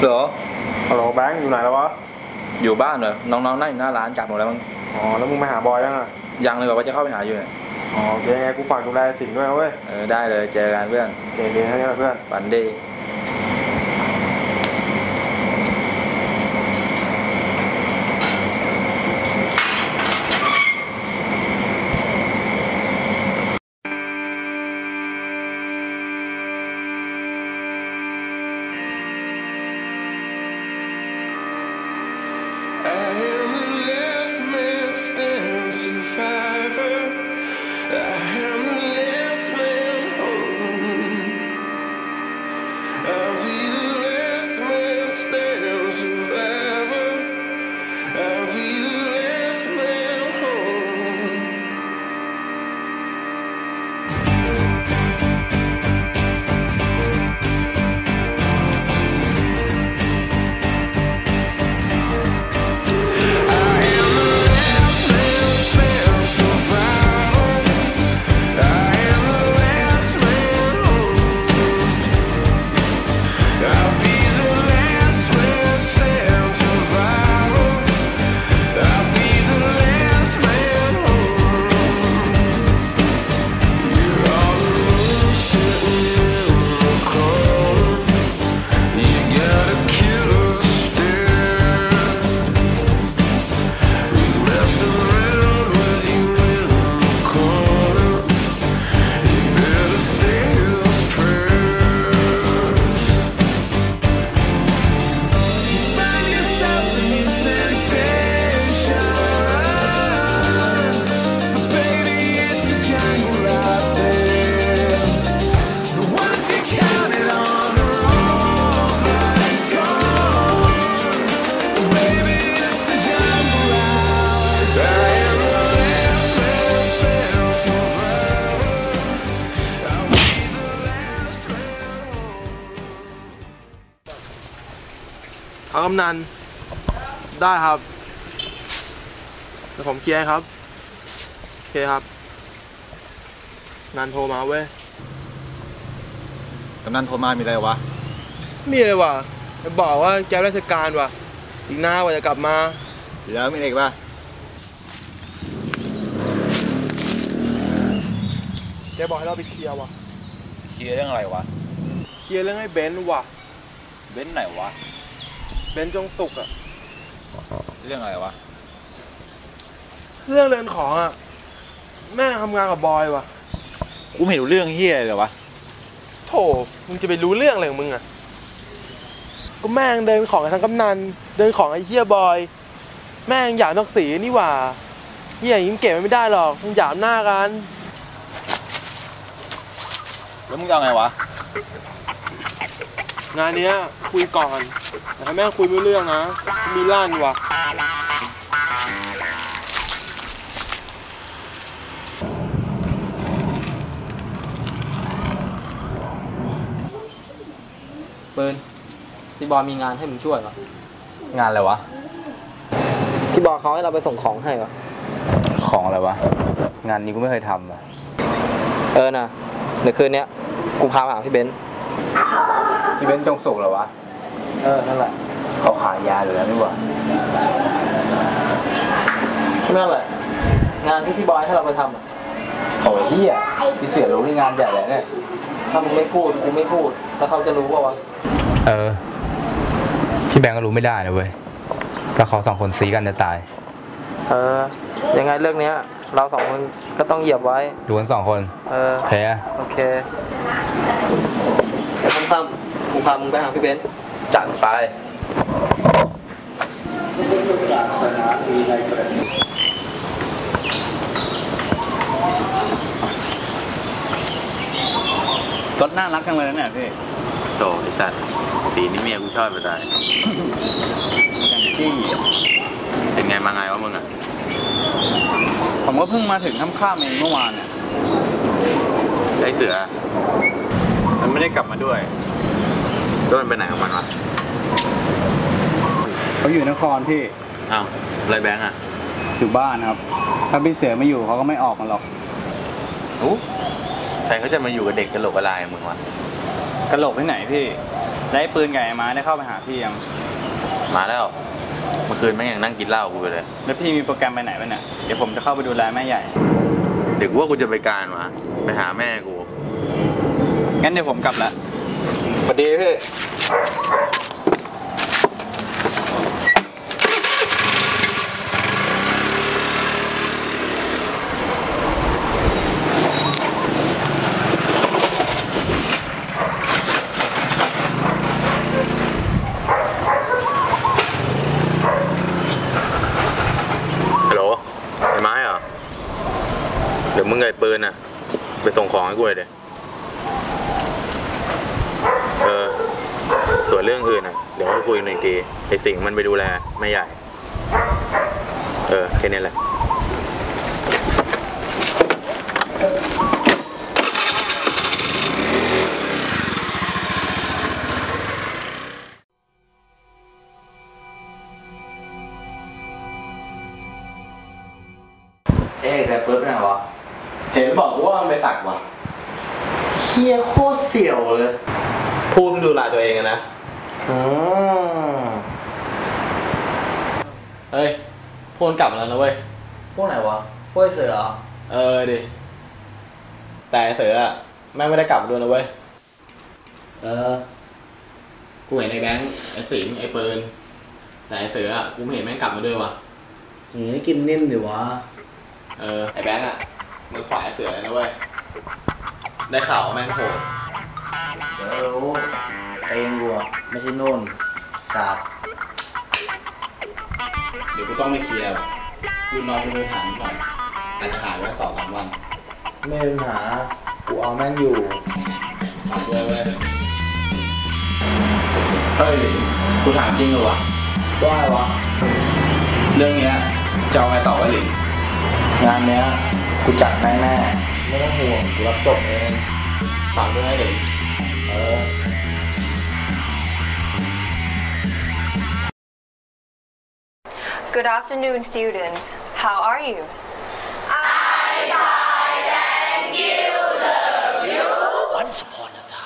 เหรอฮัลโหลแบงค์อยู่ไหนแล้ววะ อยู่บ้านเหรอ น้องๆนั่งอยู่หน้าร้านกลับหมดแล้วมั้งอ๋อ แล้วมึงมาหาบอยยังอะ ยังเลยบอกว่าจะเข้าไปหาอยู่เนี่ยอ๋อโอเคไงกูฝากดูแลสิ่งด้วยนะเว้ย เออได้เลยเจอกันเพื่อน โอเคโอเคแค่นี้แหละเพื่อนวันดี Hey. ได้ครับเดี๋ยวผมเคลียร์ให้ครับโอเคครับนันโทรมาเว้ยกำนันโทรมามีอะไรวะ มีเลยว่ะจะบอกว่าแกราชการว่ะ อีกหน้ากว่าจะกลับมา แล้วมีอะไรอีกป่ะแกบอกให้เราไปเคลียร์ว่ะ เคลียร์เรื่องอะไรวะ เคลียร์เรื่องให้เบนซ์ว่ะเบ้นไหนวะ เบนซ์จงสุกอะ เรื่องอะไรวะ เรื่องเรือนของอะแม่งทำงานกับบอยว่ะ กูไม่เห็นรู้เรื่องเฮียเลยวะ โถมึงจะไปรู้เรื่องอะไรของมึงอะก็แม่งเดินของกับทางกำนัน เดินของไอ้เฮียบอย แม่งหยามนักสีนี่หว่าเฮียอย่างนี้มันเก็บไว้ไม่ได้หรอกมึงหยามหน้ากัน แล้วมึงจะเอาไงวะ งานเนี้ยคุยก่อนแต่ถ้าแม่งคุยไม่รู้เรื่องนะ มีลั่นว่ะปืนพี่บอยมีงานให้มึงช่วยเหรอ งานอะไรวะ พี่บอยเขาให้เราไปส่งของให้เหรอ ของอะไรวะ งานนี้กูไม่เคยทำอะเออนะเดี๋ยวคืนเนี้ยกูพามาหาพี่เบนซ์ พี่เบ้นจงสุกเหรอวะ เออ นั่นแหละ เขาขายยาหรืออะไรไม่รู้อะนั่นแหละ งานที่พี่บอยให้เราไปทำอะโอ้ยเฮียพี่เสือรู้ในงานใหญ่เลยเนี่ย ถ้ามึงไม่พูดกูไม่พูด แล้วเขาจะรู้ป่าวะ เออ พี่แบงก์ก็รู้ไม่ได้นะเว้ยก็เขาสองคนซีกันจะตายเออ ยังไงเรื่องเนี้ย เราสองคนก็ต้องเหยียบไว้ ดูกันสองคน เออ โอเคอะ โอเคเดี๋ยวค่ำๆกู พามึงไปหาพี่เบนซ์จัดไป รถน่ารักจังเลยนะเนี่ยพี่ โตไอสัตว์สีนี่เมียกูชอบไปได้อย่างจี้ เป็นไงมาไงวะมึงอะผมก็เพิ่งมาถึงค่ำๆเองเมื่อวานเนี่ยไอเสือ มันไม่ได้กลับมาด้วยแล้ว มันไปไหนของมันวะเขาอยู่นครพี่อ้าวไรแบงค์อะอยู่บ้านครับ ถ้าพี่เสือไม่อยู่เขาก็ไม่ออกมาหรอกอู้ใครเขาจะมาอยู่กับเด็กกะโหลกกะลายมึงวะกระโหลกที่ไหนพี่แล้วไอ้ปืนกับไอ้ไม้ได้เข้าไปหาพี่ยังมาแล้ว เมื่อคืนแม่งยังนั่งกินเหล้ากูอยู่เลย แล้วพี่มีโปรแกรมไปไหนวะเนี่ยเดี๋ยวผมจะเข้าไปดูแลแม่ใหญ่ เดี๋ยวกูว่ากูจะไปการวะไปหาแม่กูงั้นเดี๋ยวผมกลับละ สวัสดีพี่ฮัลโหลไอ้ไม้เหรอเดี๋ยวมึงไงปืนอะ ไปส่งของให้กูเลยเดี๋ยวเออ ส่วนเรื่องอื่นอะ เดี๋ยวค่อยคุยกั นอีกทีไอ้สิงห์มันไปดูแลไม่ใหญ่ เออ แค่นี้แหละเอ๊ะแต่เปิดเป็นไงวะเห็นบอกว่ามันไปสักวะเฮียโคตรเสี่ยวเลย พูดดูแลตัวเองนะ อืมเฮ้ยพูดกลับมาแล้วนะเว้ย พวกไหนวะ พวกไอ้เสือเหรอเออดิ แต่ไอ้เสืออะแม่งไม่ได้กลับมาด้วยนะเว้ย เออ กูเห็นไอ้แบงค์ไอ้สิงห์ไอ้ปืนแต่ไอ้เสืออะกูไม่เห็นแม่งกลับมาด้วยว่ะ อย่างนี้กินนิ่มดิวะ เออไอ้แบงค์อะมือขวาไอ้เสือเลยนะเว้ย ได้ข่าวว่าแม่งโหด เดี๋ยวรู้ เองกูอะไม่ใช่นุ่นสาบเดี๋ยวกูต้องไปเคลียร์ว่ะรุ่นน้องกูไปถามก่อนอาจจะหายไว้สองสามวันไม่มีปัญหา กูเอาแม่งอยู่ ฝากด้วยเว้ยเฮ้ยกูถามจริงเหรอวะว่าวะ เรื่องเนี้ยจะเอาไงต่อวะหลิงงานเนี้ย กูจัดแน่แน่ไม่ต้องห่วง กูรับจบเอง ฝากด้วยนะเด็กเออ Good afternoon, students. How are you? I and you love you. Once upon a time.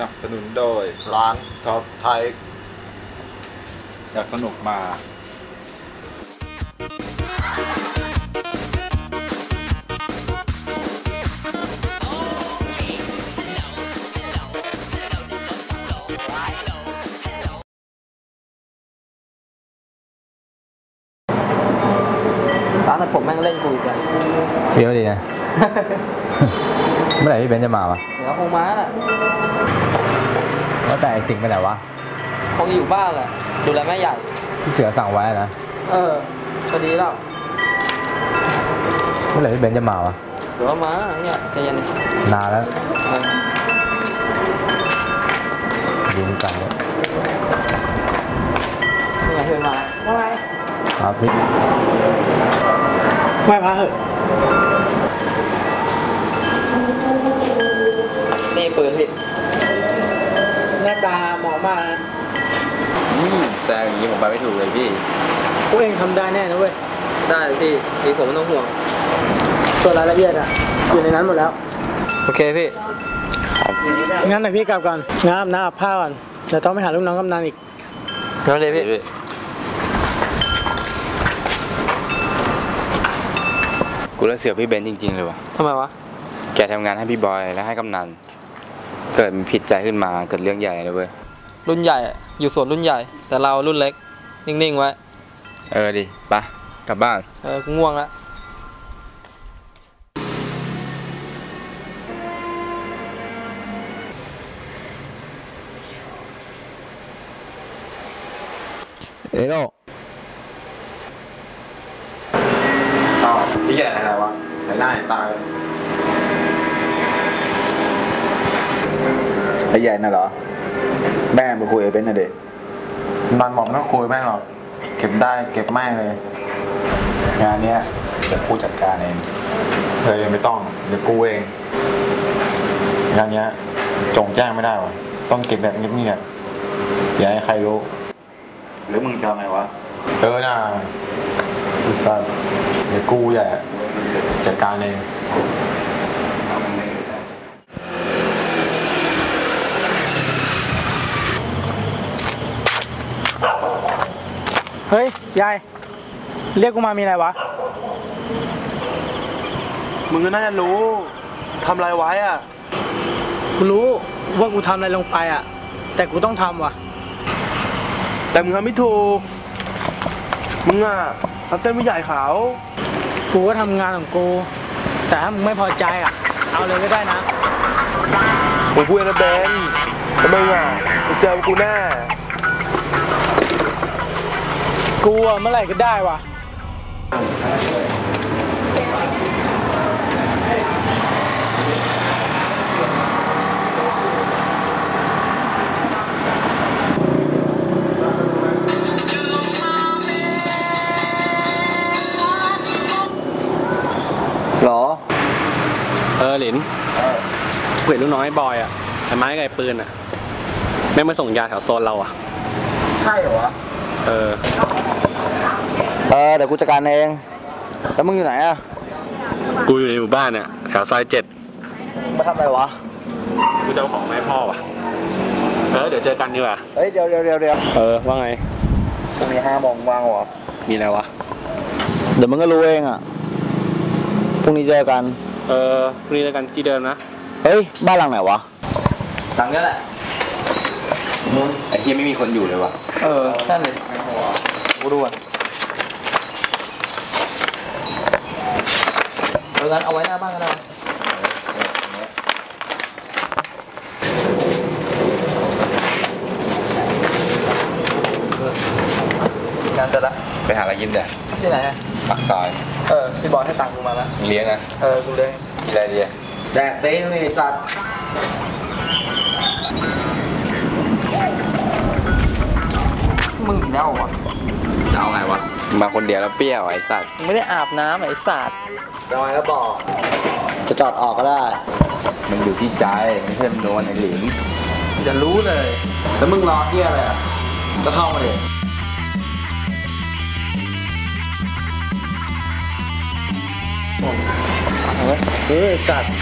นับสนุนโดยร้านท็อปไทยอยากสนุกมา พี่เบนซ์จะมาวะเดี๋ยวคงมาแหละว่าแต่ไอ้สิงห์ไปไหนวะคงอยู่บ้านแหละ ดูแลแม่ใหญ่ที่เสือสั่งไว้นะเออก็ดีแล้ว เมื่อไหร่พี่เบนซ์จะมาวะเดี๋ยวมาเนี่ยใจเย็นนานแล้วเออยืมกันเลยนี่ไงเพื่อนมาแล้วว่าไงครับพี่ ไหว้พระเหอะ ปืนพี่หน้าตาเหมาะมากนะแซงอย่างนี้ผมไปไม่ถูกเลยพี่ พวกเองทำได้แน่นะเว้ย ได้เลยพี่พี่ผมไม่ต้องห่วง ส่วนรายละเอียดอะอยู่ในนั้นหมดแล้วโอเคพี่ งั้นเดี๋ยวพี่กลับก่อนงาบน้าอาบผ้าก่อนเดี๋ยวต้องไปหาลูกน้องกำนันอีก งั้นเลยพี่ กูเลิกเสือพี่เบนซ์จริง ๆ เลยวะทำไมวะ แกทำงานให้พี่บอยและให้กำนัน เกิดมันผิดใจขึ้นมาเกิดเรื่องใหญ่เลยเว้ยรุ่นใหญ่อะอยู่ส่วนรุ่นใหญ่ แต่เรารุ่นเล็ก นิ่งๆไว้ เออดิไปะกลับบ้าน เออกูง่วงแล้วเอ้โอ้าวพี่แก่อะไรวะไหนหน้าไหนตา ไอ้ใหญ่น่ะเหรอ แม่ไปคุยกับเบนซ์น่ะเด็กมันบอกไม่ต้องคุยแม่งหรอก เก็บได้เก็บแม่งเลย งานเนี้ยเดี๋ยวกูจัดการเองอเธอยังไม่ต้อง เดี๋ยวกูเองงานเนี้ยจงแจ้งไม่ได้วะต้องเก็บแบบเงียบๆอย่าให้ใครรู้ หรือมึงจะเอาไงวะ เออน่าอุตส่าห์เดี๋ยวกูอย่าจัดการเอง เฮ้ย ยาย เรียกกูมามีอะไรวะ มึงก็น่าจะรู้ทำอะไรไว้อะกูรู้ว่ากูทำอะไรลงไปอะ แต่กูต้องทำว่ะ แต่มึงทำไม่ถูก มึงอะทำเส้นผู้ใหญ่เขากูก็ทำงานของกู แต่ถ้ามึงไม่พอใจอะ เอาเลยก็ได้นะมึงพูดนะเบนทำไมอะมึงเจอกูแน่ กูอะเมื่อไหร่ก็ได้ว่ะหรอ เออหลินเห็นลูกน้อยบอยอะไอ้ไม้กับไอ้ปืนอะแม่งมาส่งยาแถวโซนเราอะ ใช่เหรอวะ เออ เออเดี๋ยวกูจัดการเอง แล้วมึงอยู่ไหนอะกูอยู่ในหมู่บ้านเนี่ยแถวซอยเจ็ดมาทำอะไรวะ กูจะเอาของมาให้พ่อว่ะ เออ เดี๋ยวเจอกันดีกว่า เฮ้ยเดี๋ยวเดี๋ยวเดี๋ยวเดี๋ยวเออ ว่าไงพรุ่งนี้ห้าโมงว่างเหรอ มีอะไรวะ เดี๋ยวมึงก็รู้เองอะพรุ่งนี้เจอกัน เออพรุ่งนี้เจอกันที่เดิมนะ เฮ้ย บ้านหลังไหนวะ หลังนี้แหละไอ้เฮียไม่มีคนอยู่เลยวะเออนั่นเลย กูดูอะเอองั้นเอาไว้หน้าบ้านก็ได้งานจะละไปหาอะไรกินเดี๋ยวที่ไหนอะปักซอย เออพี่บอยให้ตังค์กูมาแล้วเลี้ยงนะเออกูเลยกินอะไรดีอะแดกเต้งนี่สัตว์มึงอีกแล้วอะ จะเอาไงวะ มาคนเดียวแล้วเปรี้ยวไอ้สัตว์ไม่ได้อาบน้ำไอ้สัตว์ทำไมก็บอก จะจอดออกก็ได้ มันอยู่ที่ใจไม่ใช่มันโดนไอ้หลิงจะรู้เลย แล้วมึงรอเที่ยอะไรอะก็เข้ามาดิเฮ้ยสัตว์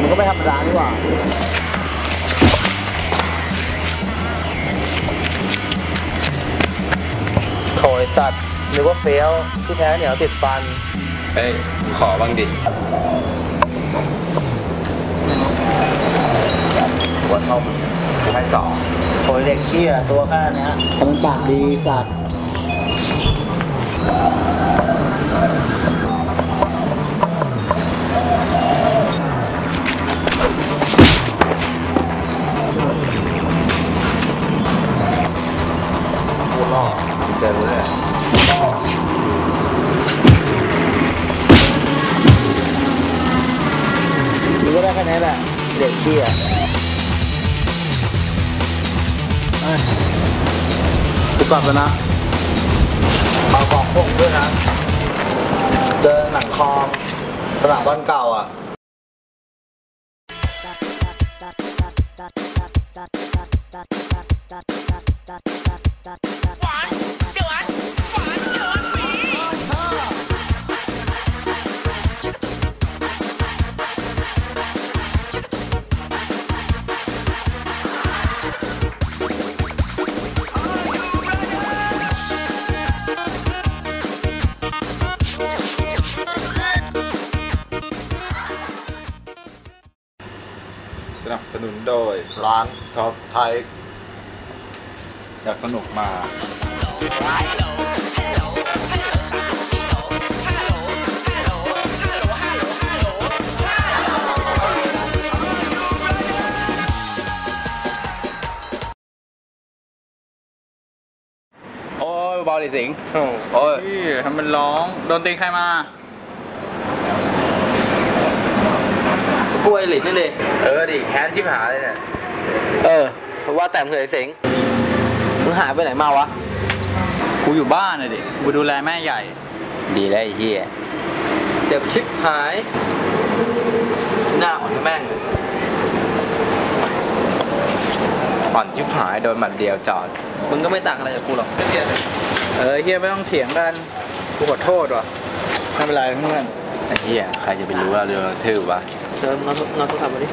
มันก็ไม่ธรรมดาดีกว่า โถยสัตว์นึกว่าเฟี้ยวที่แท้เหนียวติดฟัน เฮ้ย ขอบ้างดิหัวเท่ามึงกูให้สองโถยเด็กขี้อะตัวแค่เนี้ยแต่มันปากดีสัตว์ กูกลับแล้วนะเอาของพวกด้วยนะ เจอหนังคอมสนามบอลเก่าอะสนับ สนุนโดยร้านท็อปไทยอยากสนุกมา โอ้ยบอลดิสิงโอ้ยทำมันร้อง โดนตีใครมา กล้วยหลินนี่เลยเออดิแค้นชิบหายเลยเนี่ยเออว่าแต่มึงเคยเสงมึงหายไปไหนมาวะกูอยู่บ้านเลยดิกูดูแลแม่ใหญ่ ดีแล้วไอ้เหี้ยเจ็บชิบหาย หน้าของแม่งเลยอ่อนชิบหายโดนหมัดเดียวจอดมึงก็ไม่ต่างอะไรจากกูหรอกเออเฮียไม่ต้องเถียงกันกูขอโทษว่ะไม่เป็นไรเพื่อนไอ้เหี้ยใครจะไปรู้ว่าเรื่องทื่อวะ เชิญนอนนอนโทรศัพท์มาดิ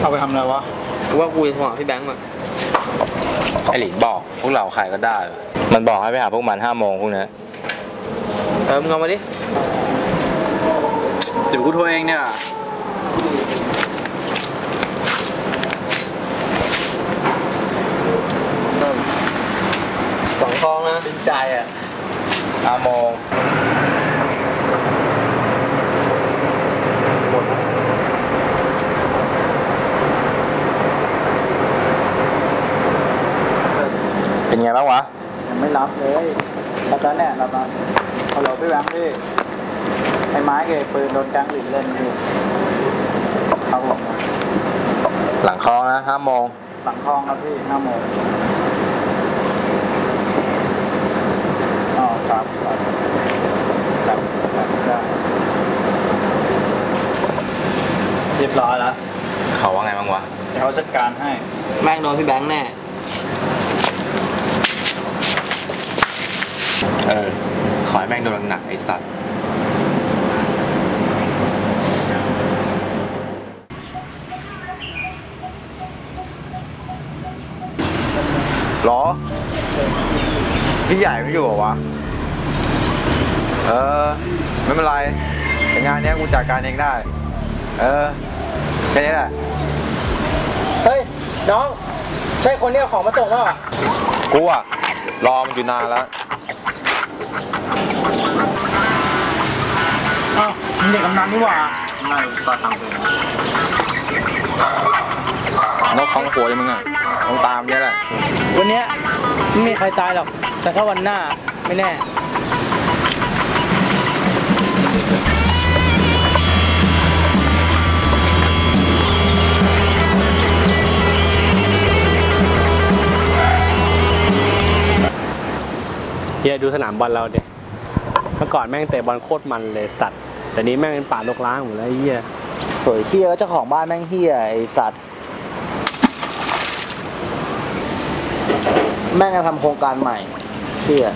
เอาไปทำอะไรวะ กูว่ากูจะโทรหาพี่แบงค์มาไอ้หลินบอกพวกเราใครก็ได้วะมันบอกให้ไปหาพวกมันห้าโมงพวกนี้เออมึงเอามาดิเดี๋ยวกูโทรเองเนี่ย สองฟองนะ เป็นใจอะห้าโมง ไงบ้างวะ ยังไม่รับเลยรับแล้วเนี่ยรับแล้วฮัลโหลพี่แบงค์พี่ไอ้ไม้กับไอ้ปืนโดนแก๊งหลินเล่นพี่ครับผมหลังคลองนะห้าโมงหลังคลองครับพี่ห้าโมงอ๋อครับครับครับครับได้เรียบร้อยแล้วเขาว่าไงบ้างวะเดี๋ยวเขาจัดการให้ แม่งโดนพี่แบงค์แน่ เออ ขอให้แม่งโดนหนักๆไอ้สัตว์ หรอ พี่ใหญ่ไม่อยู่เหรอวะ เออ ไม่เป็นไรแต่งานเนี้ยกูจัดการเองได้ เออแค่นี้แหละ เฮ้ย น้อง ใช่คนที่เอาของมาส่งเปล่า กูอะรอมันอยู่นานแล้ว อ้าวมึงเด็กกำนันนี่หว่าไม่ตาทำเองนกฟังหัวเลยมึงอะต้องตามเนี้ยแหละวันเนี้ยไม่มีใครตายหรอก แต่ถ้าวันหน้าไม่แน่เฮียดูสนามบอลเราเด็เมื่อก่อนแม่งเตะบอลโคตรมันเลยสัตว์ แต่นี้แม่งเป็นป่าลกล้างหมดแล้วไอ้เฮียสวยเฮียก็เจ้าของบ้านแม่งเฮียไอสัตว์ แม่งจะทำโครงการใหม่เฮีย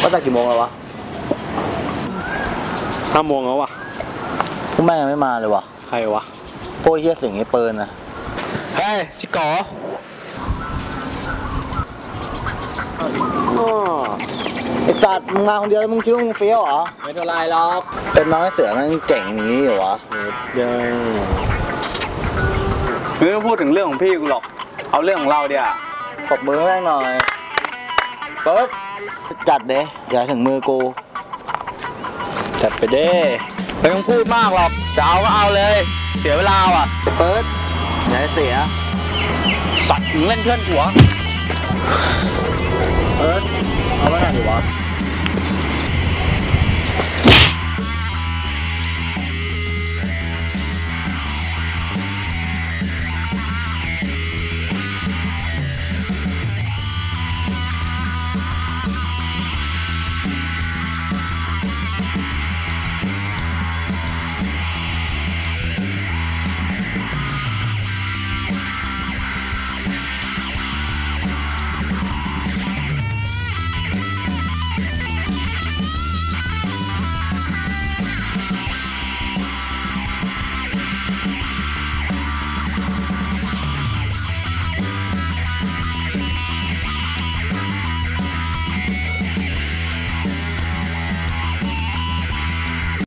ว่าจะกี่โมงแล้ววะห้าโมงแล้ววะพวกแม่งยังไม่มาเลยวะใครวะ พวกเฮียสิงไอ้เปิลนะเฮ้ยชิกออ๋อไอ สัตว์มึงมาคนเดียวแล้วมึงคิดว่ามึงเฟี้ยวเหรอ ไม่เท่าไรหรอกเป็นน้อยเสือแม่งเก่งอย่างนี้เหรอวะเดี๋ยวมึงไม่พูดถึงเรื่องของพี่กูหรอก เอาเรื่องของเราเดียวตบมือให้แม่งหน่อยเปิดจัดเด้อย่าให้ถึงมือกู จัดไปเด้ไม่ต้องพูดมากหรอกจะเอาก็เอาเลย เสียเวลาว่ะเปิดอย่าให้เสีย สัตว์มึงเล่นเพื่อนหัวเปิดเอาไว้หน่อยดิวะ